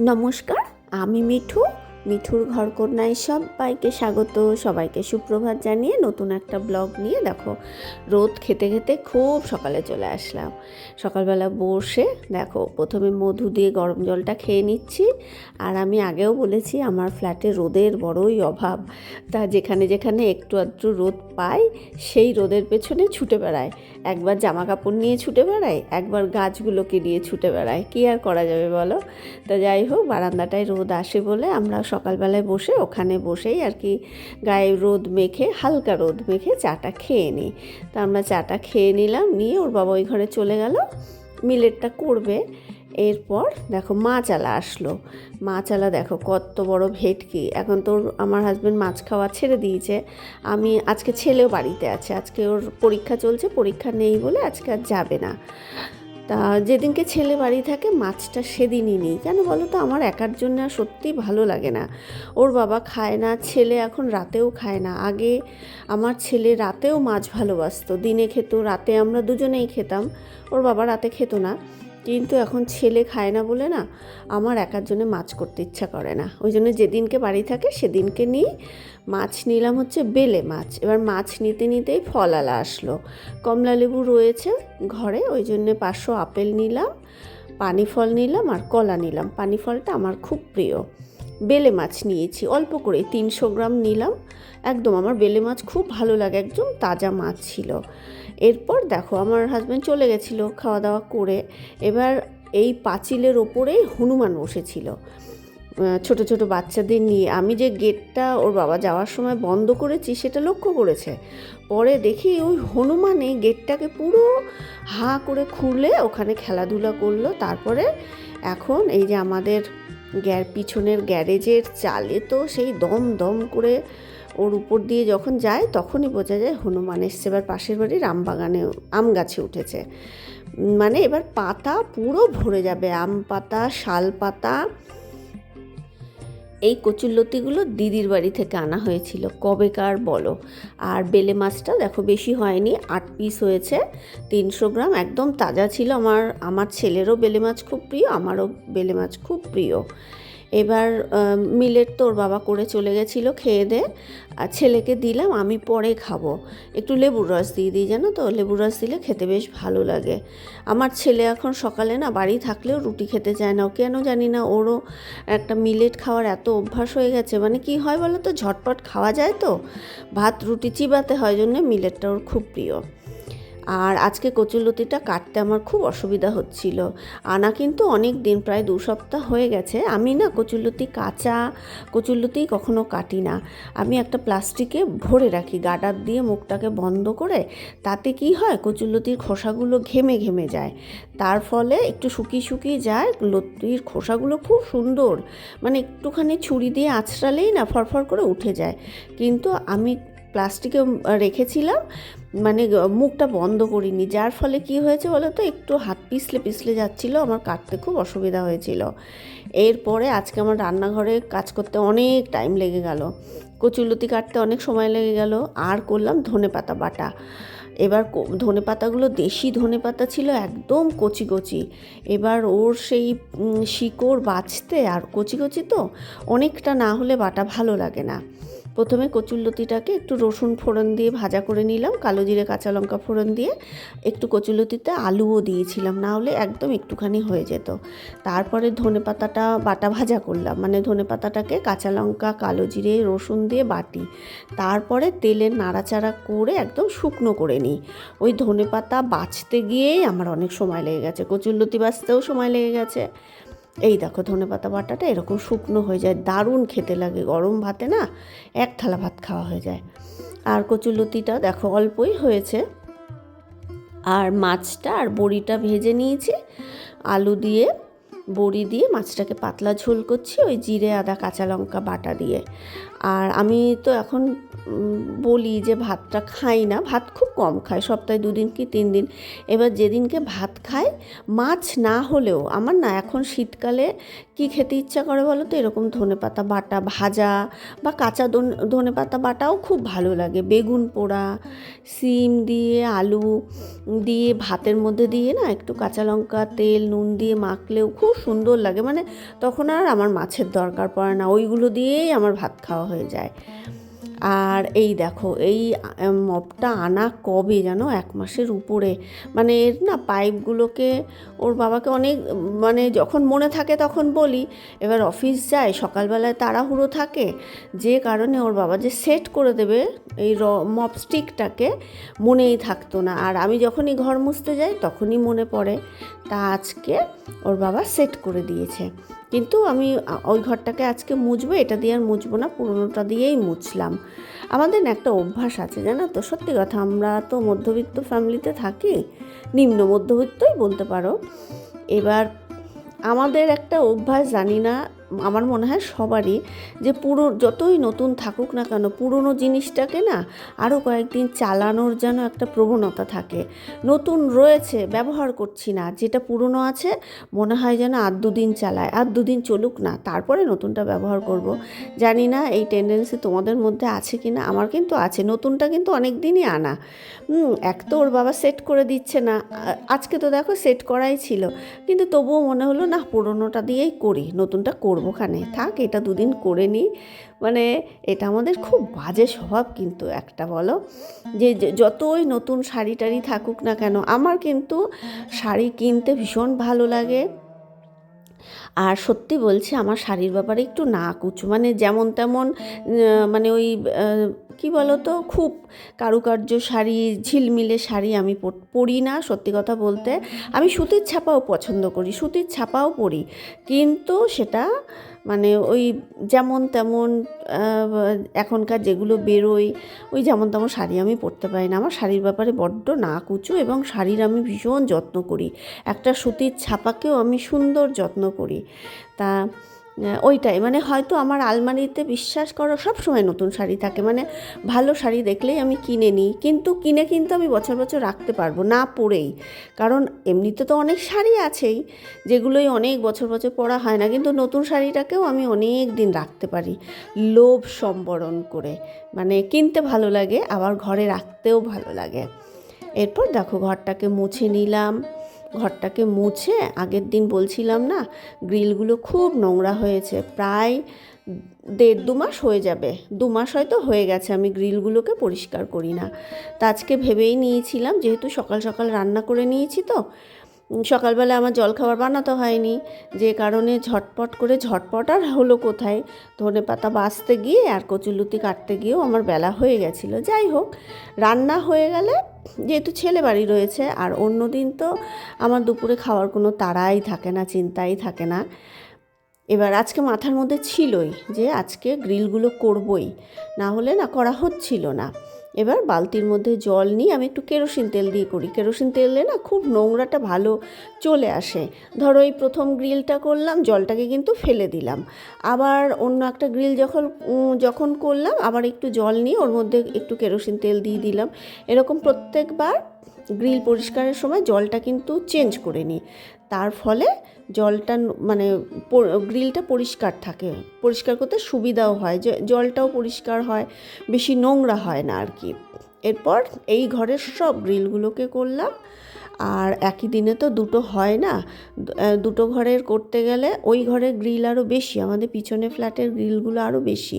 নমস্কার, আমি মিঠু। মিঠুর ঘরকন্যায় সবাইকে স্বাগত। সবাইকে সুপ্রভাত জানিয়ে নতুন একটা ব্লগ নিয়ে দেখো, রোদ খেতে খেতে খুব সকালে চলে আসলাম। সকালবেলা বসে দেখো, প্রথমে মধু দিয়ে গরম জলটা খেয়ে নিচ্ছি। আর আমি আগেও বলেছি, আমার ফ্ল্যাটে রোদের বড়ই অভাব। তা যেখানে যেখানে একটু আধটু রোদ পাই সেই রোদের পেছনে ছুটে বেড়ায়। একবার জামা কাপড় নিয়ে ছুটে বেড়ায়, একবার গাছগুলোকে নিয়ে ছুটে বেড়ায়। কী আর করা যাবে বলো? তা যাই হোক, বারান্দাটায় রোদ আসে বলে আমরা সকালবেলায় বসে ওখানে বসেই আর কি গায়ে রোদ মেখে, হালকা রোদ মেখে চাটা খেয়ে নিই। তা আমরা চাটা খেয়ে নিলাম, নিয়ে ওর বাবা ওই ঘরে চলে গেল। মিলেটটা করবে। এরপর দেখো মাছালা আসলো। মাছালা দেখো কত বড় ভেটকি। এখন তো ওর- আমার হাজব্যান্ড মাছ খাওয়া ছেড়ে দিয়েছে। আমি আজকে ছেলেও বাড়িতে আছে। আজকে ওর পরীক্ষা চলছে, পরীক্ষা নেই বলে আজকে আর যাবে না। তা যেদিনকে ছেলে বাড়ি থাকে মাছটা সেদিনই নিই। কেন বলো তো? আমার একার জন্য আর সত্যিই ভালো লাগে না। ওর বাবা খায় না, ছেলে এখন রাতেও খায় না। আগে আমার ছেলে রাতেও মাছ ভালোবাসতো। দিনে খেত, রাতে আমরা দুজনেই খেতাম। ওর বাবা রাতে খেত না। কিন্তু এখন ছেলে খায় না বলে না, আমার একার জন্য মাছ করতে ইচ্ছা করে না। ওই জন্য যেদিনকে বাড়ি থাকে সেদিনকে নিই মাছ নিলাম হচ্ছে বেলে মাছ। এবার মাছ নিতে নিতেই ফলালা আসলো। কমলা লেবু রয়েছে ঘরে, ওই জন্যে পাঁচশো আপেল নিলাম, পানি ফল নিলাম আর কলা নিলাম। পানি ফলটা আমার খুব প্রিয়। বেলে মাছ নিয়েছি, অল্প করে তিনশো গ্রাম নিলাম। একদম আমার বেলে মাছ খুব ভালো লাগে, একদম তাজা মাছ ছিল। এরপর দেখো আমার হাজব্যান্ড চলে গেছিল খাওয়া দাওয়া করে। এবার এই পাঁচিলের ওপরেই হনুমান বসেছিল। ছোট ছোট বাচ্চাদের নিয়ে। আমি যে গেটটা ওর বাবা যাওয়ার সময় বন্ধ করেছি সেটা লক্ষ্য করেছে। পরে দেখি ওই হনুমানে গেটটাকে পুরো হা করে খুলে ওখানে খেলাধুলা করল। তারপরে এখন এই যে আমাদের গ্যার, পিছনের গ্যারেজের চালে তো সেই দম দম করে ওর উপর দিয়ে যখন যায়, তখনই বোঝা যায় হনুমান এসছে। এবার পাশের বাড়ির আম বাগানে, আম গাছে উঠেছে। মানে এবার পাতা পুরো ভরে যাবে। আম পাতা, শাল পাতা। এই কচুরলতিগুলো দিদির বাড়ি থেকে আনা হয়েছিল। কবেকার বলো। আর বেলে মাছটা দেখো বেশি হয়নি, আট পিস হয়েছে। তিনশো গ্রাম একদম তাজা ছিল। আমার আমার ছেলেরও বেলে মাছ খুব প্রিয়, আমারও বেলে মাছ খুব প্রিয়। এবার মিলেট তো ওর বাবা করে চলে গেছিল খেয়ে দে। আর ছেলেকে দিলাম, আমি পরে খাব। একটু লেবুর রস দিয়ে দিই, জানো তো? লেবুর রস দিলে খেতে বেশ ভালো লাগে। আমার ছেলে এখন সকালে না বাড়ি থাকলেও রুটি খেতে চায় না। ও কেন জানি না, ওরও একটা মিলেট খাওয়ার এত অভ্যাস হয়ে গেছে। মানে কি হয় বলো তো, ঝটপট খাওয়া যায় তো। ভাত, রুটি চিবাতে হয় জন্য মিলেটটা ওর খুব প্রিয়। আর আজকে কচুরলতিটা কাটতে আমার খুব অসুবিধা হচ্ছিল। আনা কিন্তু অনেক দিন, প্রায় দু সপ্তাহ হয়ে গেছে। আমি না কচুরলতি কাঁচা কচুরলতি কখনো কাটি না। আমি একটা প্লাস্টিকে ভরে রাখি, গাডার দিয়ে মুখটাকে বন্ধ করে। তাতে কি হয়, কচুরলতির খোসাগুলো ঘেমে ঘেমে যায়। তার ফলে একটু শুকিয়ে শুকিয়ে যায়, লতির খোসাগুলো খুব সুন্দর। মানে একটুখানি ছুরি দিয়ে আঁচড়ালেই না ফরফর করে উঠে যায়। কিন্তু আমি প্লাস্টিকে রেখেছিলাম মানে মুখটা বন্ধ করিনি। যার ফলে কি হয়েছে বলো তো একটু হাত পিছলে পিছলে যাচ্ছিল, আমার কাটতে খুব অসুবিধা হয়েছিল। এরপরে আজকে আমার রান্নাঘরে কাজ করতে অনেক টাইম লেগে গেল। কচুলতি কাটতে অনেক সময় লেগে গেল। আর করলাম ধনে পাতা বাটা। এবার ধনে পাতাগুলো দেশি ধনে পাতা ছিল, একদম কচি কচি। এবার ওর সেই শিকড় বাছতে আর কচি কচি তো, অনেকটা না হলে বাটা ভালো লাগে না। প্রথমে কচুরলতিটাকে একটু রসুন ফোড়ন দিয়ে ভাজা করে নিলাম, কালো জিরে কাঁচা লঙ্কা ফোড়ন দিয়ে একটু কচুরলতিতে আলুও দিয়েছিলাম, না হলে একদম একটুখানি হয়ে যেত। তারপরে ধনে পাতাটা বাটা ভাজা করলাম মানে ধনে পাতাটাকে কাঁচা লঙ্কা, কালো জিরে, রসুন দিয়ে বাটি। তারপরে তেলে নাড়াচাড়া করে একদম শুকনো করে নিই। ওই ধনে পাতা বাছতে গিয়েই আমার অনেক সময় লেগে গেছে কচুরলতি বাছতেও সময় লেগে গেছে। এই দেখো ধনে পাতা বাটাটা এরকম শুকনো হয়ে যায়, দারুণ খেতে লাগে। গরম ভাতে না এক থালা ভাত খাওয়া হয়ে যায়। আর কচুলতিটা দেখো অল্পই হয়েছে। আর মাছটা আর বড়িটা ভেজে নিয়েছি। আলু দিয়ে, বড়ি দিয়ে মাছটাকে পাতলা ঝোল করছি ওই জিরে, আদা, কাঁচা লঙ্কা বাটা দিয়ে। আর আমি তো এখন বলি যে ভাতটা খাই না, ভাত খুব কম খাই, সপ্তাহে দুদিন কি তিন দিন এবার যেদিনকে ভাত খাই, মাছ না হলেও, আমার না এখন শীতকালে কি খেতে ইচ্ছা করে বলো তো? এরকম ধনে পাতা বাটা ভাজা বা কাঁচা ধনে পাতা বাটাও খুব ভালো লাগে। বেগুন পোড়া, সিম দিয়ে আলু দিয়ে ভাতের মধ্যে দিয়ে না একটু কাঁচা লঙ্কা, তেল, নুন দিয়ে মাখলেও খুব সুন্দর লাগে। মানে তখন আর আমার মাছের দরকার পড়ে না। ওইগুলো দিয়েই আমার ভাত খাওয়া হয়ে যায়। আর এই দেখো, এই মপটা আনা কবে যেন এক মাসের উপরে। মানে এর না পাইপগুলোকে ওর বাবাকে অনেক মানে যখন মনে থাকে তখন বলি, এবার অফিস যায়, সকালবেলায় তাড়াহুড়ো থাকে, যে কারণে ওর বাবা যে সেট করে দেবে এই র, মপ স্টিকটাকে মনেই থাকতো না। আর আমি যখনই ঘর মুছতে যাই তখনই মনে পড়ে, তা আজকে ওর বাবা সেট করে দিয়েছে। কিন্তু আমি ওই ঘরটাকে আজকে মুছবো, এটা দিয়ে আর মুছবো না, পুরোনোটা দিয়েই মুছলাম। আমাদের একটা অভ্যাস আছে, জানো তো? সত্যি কথা, আমরা তো মধ্যবিত্ত ফ্যামিলিতে থাকি, নিম্ন মধ্যবিত্তই বলতে পারো। এবার আমাদের একটা অভ্যাস, জানি না আমার মনে হয় সবারই যে পুরো যতই নতুন থাকুক না কেন, পুরনো জিনিসটাকে না আরও কয়েকদিন চালানোর যেন একটা প্রবণতা থাকে। নতুন রয়েছে, ব্যবহার করছি না, যেটা পুরনো আছে, মনে হয় যেন আর দুদিন চালায়, আর দুদিন চলুক না, তারপরে নতুনটা ব্যবহার করব। জানি না এই টেন্ডেন্সি তোমাদের মধ্যে আছে কি না আমার কিন্তু আছে, নতুনটা কিন্তু অনেক দিনই আনা এক তো ওর বাবা সেট করে দিচ্ছে না আজকে তো দেখো সেট করাই ছিল, কিন্তু তবুও মনে হলো না পুরোনোটা দিয়েই করি, নতুনটা করব খানে। থাক, এটা দুদিন করে নিই। মানে এটা আমাদের খুব বাজে স্বভাব কিন্তু একটা, বলো? যে যতই নতুন শাড়ি টাড়ি থাকুক না কেন, আমার কিন্তু শাড়ি কিনতে ভীষণ ভালো লাগে। আর সত্যি বলছি, আমার শাড়ির ব্যাপারে একটু না কুচু মানে যেমন তেমন মানে ওই কি বলো তো খুব কারুকার্য শাড়ি, ঝিলমিলে শাড়ি আমি পরি না, সত্যি কথা বলতে। আমি সুতির ছাপাও পছন্দ করি, সুতির ছাপাও পরি। কিন্তু সেটা মানে ওই যেমন তেমন এখনকার যেগুলো বেরোয়, ওই যেমন তেমন শাড়ি আমি পরতে পারি না। আমার শাড়ির ব্যাপারে বড্ড না কুচু এবং শাড়ির আমি ভীষণ যত্ন করি। একটা সুতির ছাপাকেও আমি সুন্দর যত্ন করি। তা ওইটাই। মানে হয়তো আমার আলমারিতে বিশ্বাস করো সব সময় নতুন শাড়ি থাকে। মানে ভালো শাড়ি দেখলেই আমি কিনে নিই। কিন্তু কিনে কিন্তু আমি বছর বছর রাখতে পারব না পরেই। কারণ এমনিতে তো অনেক শাড়ি আছেই, যেগুলোই অনেক বছর বছর পরা হয় না। কিন্তু নতুন শাড়িটাকেও আমি অনেক দিন রাখতে পারি। লোভ সম্বরণ করে। মানে কিনতে ভালো লাগে, আবার ঘরে রাখতেও ভালো লাগে। এরপর দেখো ঘরটাকে মুছে নিলাম। ঘরটাকে মুছে আগের দিন বলছিলাম না, গ্রিলগুলো খুব নোংরা হয়েছে, প্রায় দেড় দু মাস হয়ে যাবে, দু মাস হয়তো হয়ে গেছে আমি গ্রিলগুলোকে পরিষ্কার করি না। তা আজকে ভেবেই নিয়েছিলাম, যেহেতু সকাল সকাল রান্না করে নিয়েছি তো সকালবেলা আমার জলখাবার বানাতে হয়নি, যে কারণে ঝটপট করে, ঝটপট আর হলো কোথায়, ধনে পাতা বাছতে গিয়ে আর কচুলুতি কাটতে গিয়েও আমার বেলা হয়ে গেছিল। যাই হোক, রান্না হয়ে গেলে যেহেতু ছেলে বাড়ি রয়েছে, আর অন্য দিন তো আমার দুপুরে খাওয়ার কোনো তাড়াই থাকে না, চিন্তাই থাকে না। এবার আজকে মাথার মধ্যে ছিলই যে আজকে গ্রিলগুলো করবই, না হলে না করা হচ্ছিল না। এবার বালতির মধ্যে জল নিয়ে আমি একটু কেরোসিন তেল দিয়ে করি। কেরোসিন তেলে না খুব নোংরাটা ভালো চলে আসে। ধরো এই প্রথম গ্রিলটা করলাম, জলটাকে কিন্তু ফেলে দিলাম। আবার অন্য একটা গ্রিল যখন যখন করলাম, আবার একটু জল নিয়ে ওর মধ্যে একটু কেরোসিন তেল দিয়ে দিলাম। এরকম প্রত্যেকবার গ্রিল পরিষ্কারের সময় জলটা কিন্তু চেঞ্জ করে নিই। তার ফলে জলটা মানে গ্রিলটা পরিষ্কার থাকে। পরিষ্কার করতে সুবিধাও হয়। জলটাও পরিষ্কার হয়, বেশি নোংরা হয় না আর কি। এরপর এই ঘরের সব গ্রিলগুলোকে করলাম। আর একই দিনে তো দুটো হয় না। দুটো ঘরের করতে গেলে ওই ঘরের গ্রিল আরও বেশি, আমাদের পিছনে ফ্ল্যাটের গ্রিলগুলো আরও বেশি।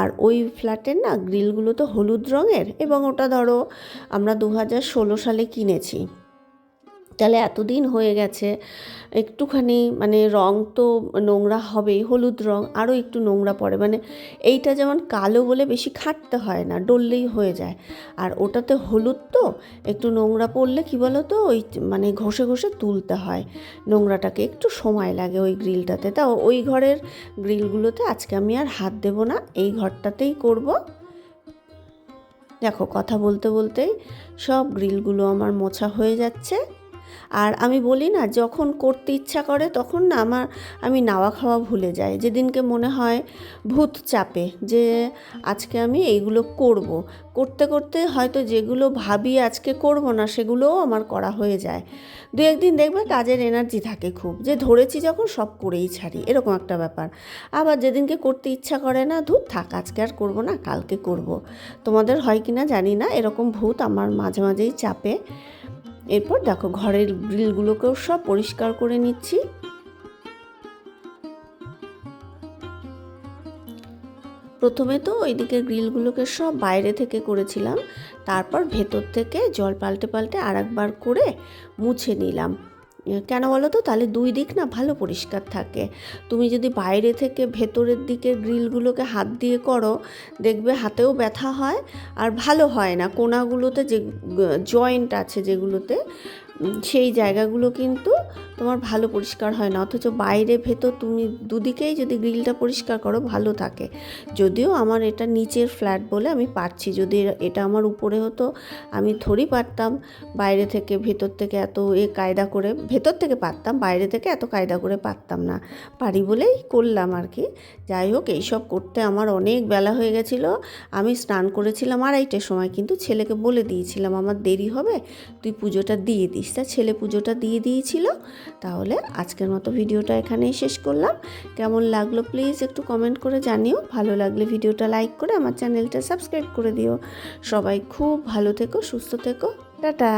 আর ওই ফ্ল্যাটের না, গ্রিলগুলো তো হলুদ রঙের এবং ওটা ধরো আমরা দু হাজার ষোলো সালে কিনেছি। তাহলে এতদিন হয়ে গেছে, একটুখানি মানে রং তো নোংরা হবেই, হলুদ রং আরও একটু নোংরা পড়ে মানে এইটা যেমন কালো বলে বেশি খাটতে হয় না, ডললেই হয়ে যায়। আর ওটাতে হলুদ তো, একটু নোংরা পড়লে কি বলো তো ওই মানে ঘষে ঘষে তুলতে হয় নোংরাটাকে, একটু সময় লাগে ওই গ্রিলটাতে। তা ওই ঘরের গ্রিলগুলোতে আজকে আমি আর হাত দেবো না, এই ঘরটাতেই করব। দেখো, কথা বলতে বলতেই সব গ্রিলগুলো আমার মোছা হয়ে যাচ্ছে। আর আমি বলি না, যখন করতে ইচ্ছা করে তখন না আমার, আমি নাওয়া খাওয়া ভুলে যাই। যেদিনকে মনে হয় ভূত চাপে যে আজকে আমি এইগুলো করব। করতে করতে হয়তো যেগুলো ভাবি আজকে করব না সেগুলোও আমার করা হয়ে যায়। দু একদিন দেখবে কাজের এনার্জি থাকে খুব। যে ধরেছি যখন সব করেই ছাড়ি, এরকম একটা ব্যাপার। আবার যেদিনকে করতে ইচ্ছা করে না ধূপ থাক, আজকে আর করব না, কালকে করব। তোমাদের হয় কি না জানি না, এরকম ভূত আমার মাঝে মাঝেই চাপে। এরপর দেখো ঘরের গ্রিলগুলোকেও সব পরিষ্কার করে নিচ্ছি। প্রথমে তো ওইদিকে গ্রিলগুলোকে সব বাইরে থেকে করেছিলাম, তারপর ভেতর থেকে জল পাল্টে পাল্টে আর একবার করে মুছে নিলাম। কেন বলো তো? তাহলে দুই দিক না ভালো পরিষ্কার থাকে। তুমি যদি বাইরে থেকে ভেতরের দিকে গ্রিলগুলোকে হাত দিয়ে করো, দেখবে হাতেও ব্যথা হয় আর ভালো হয় না। কোনাগুলোতে যে জয়েন্ট আছে যেগুলোতে সেই জায়গাগুলো কিন্তু তোমার ভালো পরিষ্কার হয় না। অথচ বাইরে ভেতর তুমি দুদিকেই যদি গ্রিলটা পরিষ্কার করো, ভালো থাকে। যদিও আমার এটা নিচের ফ্ল্যাট বলে আমি পারছি। যদি এটা আমার উপরে হতো, আমি থরি পারতাম। বাইরে থেকে ভেতর থেকে এত এ কায়দা করে, ভেতর থেকে পারতাম, বাইরে থেকে এত কায়দা করে পারতাম না। পারি বলেই করলাম আর কি যাই হোক, এইসব করতে আমার অনেক বেলা হয়ে গেছিল। আমি স্নান করেছিলাম আড়াইটের সময়, কিন্তু ছেলেকে বলে দিয়েছিলাম, আমার দেরি হবে, তুই পুজোটা দিয়ে দিস। তা ছেলে পুজোটা দিয়ে দিয়েছিল। তাহলে আজকের মতো ভিডিওটা এখানেই শেষ করলাম। কেমন লাগল প্লিজ একটু কমেন্ট করে জানিও। ভালো লাগলে ভিডিওটা লাইক করে আমার চ্যানেলটা সাবস্ক্রাইব করে দিও। সবাই খুব ভালো থেকো, সুস্থ থেকো। টাটা!